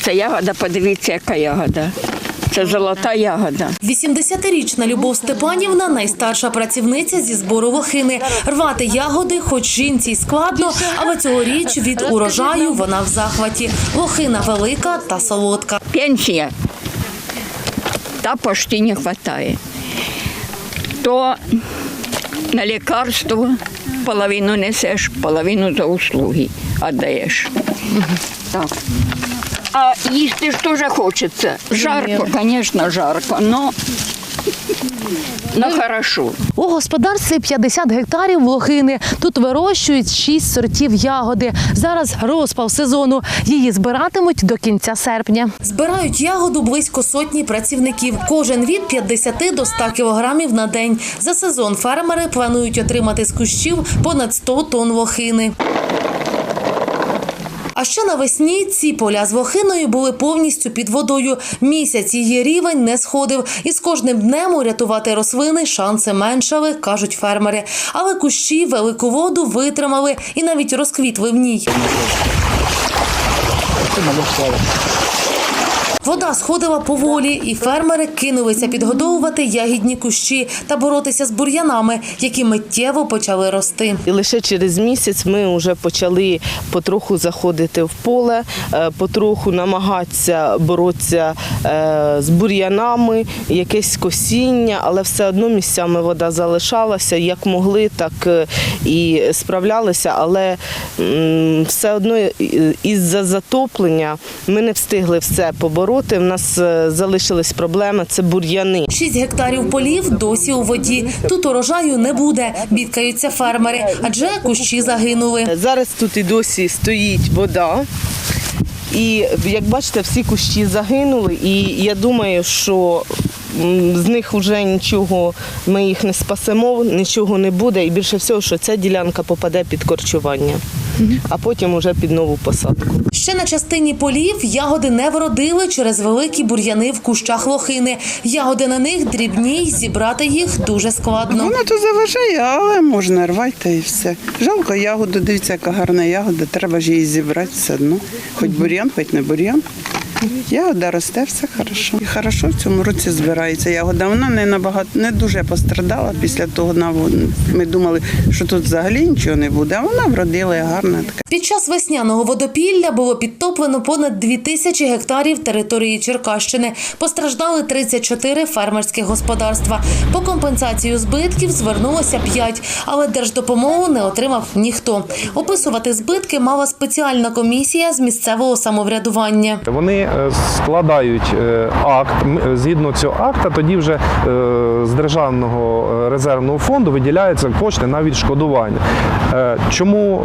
Оце ягода, подивіться, яка ягода. Це золота ягода. 80-річна Любов Степанівна найстарша працівниця зі збору лохини. Рвати ягоди, хоч жінці й складно, але цьогоріч від урожаю вона в захваті. Лохина велика та солодка. Пенсія. Та почти не вистачає. То на лікарство половину несеш, половину за услуги віддаєш. Так. А їсти ж теж хочеться. Жарко, звісно, жарко, но, но хорошо. У господарстві 50 гектарів лохини. Тут вирощують 6 сортів ягоди. Зараз розпал сезону. Її збиратимуть до кінця серпня. Збирають ягоду близько сотні працівників. Кожен від 50 до 100 кілограмів на день. За сезон фермери планують отримати з кущів понад 100 тонн лохини. А ще навесні ці поля з вохиною були повністю під водою. Місяць її рівень не сходив, і з кожним днем урятувати рослини шанси меншали, кажуть фермери. Але кущі велику воду витримали і навіть розквітли в ній. Вода сходила поволі, і фермери кинулися підгодовувати ягідні кущі та боротися з бур'янами, які миттєво почали рости. І лише через місяць ми вже почали потроху заходити в поле, е, потроху намагатися боротися е, з бур'янами, якесь косіння, але все одно місцями вода залишалася. Як могли, так е, і справлялися. Але все одно із-за затоплення ми не встигли все побороти. У нас е, залишились проблеми це бур'яни. Шість гектарів полів досі у воді. Тут урожаю не буде, бідкаються фермери, адже кущі загинули. Зараз тут і досі стоїть вода. І як бачите, всі кущі загинули, і я думаю, що з них вже нічого, ми їх не спасемо, нічого не буде. І більше всього, що ця ділянка попаде під корчування, а потім уже під нову посадку. Ще на частині полів ягоди не вродили через великі бур'яни в кущах лохини. Ягоди на них дрібні, й зібрати їх дуже складно. Вона то заважає, але можна рвати та і все. Жалко ягоду, дивіться, яка гарна ягода, треба ж її зібрати все одно. Хоч бур'ян, хоч не бур'ян. Ягода росте, все хорошо. І хорошо в цьому році збирається ягода. Вона не набагато не дуже пострадала після того. Ми думали, що тут взагалі нічого не буде, а вона вродила гарна така. Під час весняного водопілля було підтоплено понад 2 тисячі гектарів території Черкащини. Постраждали 34 фермерські господарства. По компенсацію збитків звернулося 5, але держдопомогу не отримав ніхто. Описувати збитки мала спеціальна комісія з місцевого самоврядування. Вони складають е, акт. Е, Згідно цього акта, тоді вже е, з державного резервного фонду виділяються кошти на відшкодування. Чому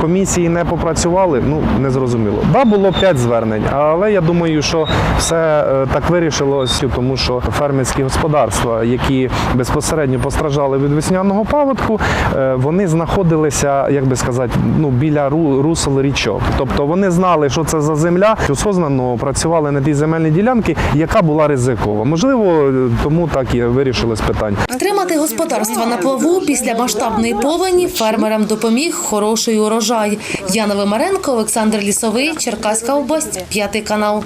комісії не попрацювали? Ну не зрозуміло. Да, було п'ять звернень, але я думаю, що все так вирішилось, тому що фермерські господарства, які безпосередньо постраждали від весняного паводку, вони знаходилися, як би сказати, ну біля ру- русел річок. Тобто вони знали, що це за земля, осознано працювали на тій земельній ділянці, яка була ризикова. Можливо, тому так і вирішилось питання. Втримати господарство на плаву після масштабної повені фермерам допоміг хороший урожай. Яна Вимаренко, Олександр Лісовий, Черкаська область, п'ятий канал.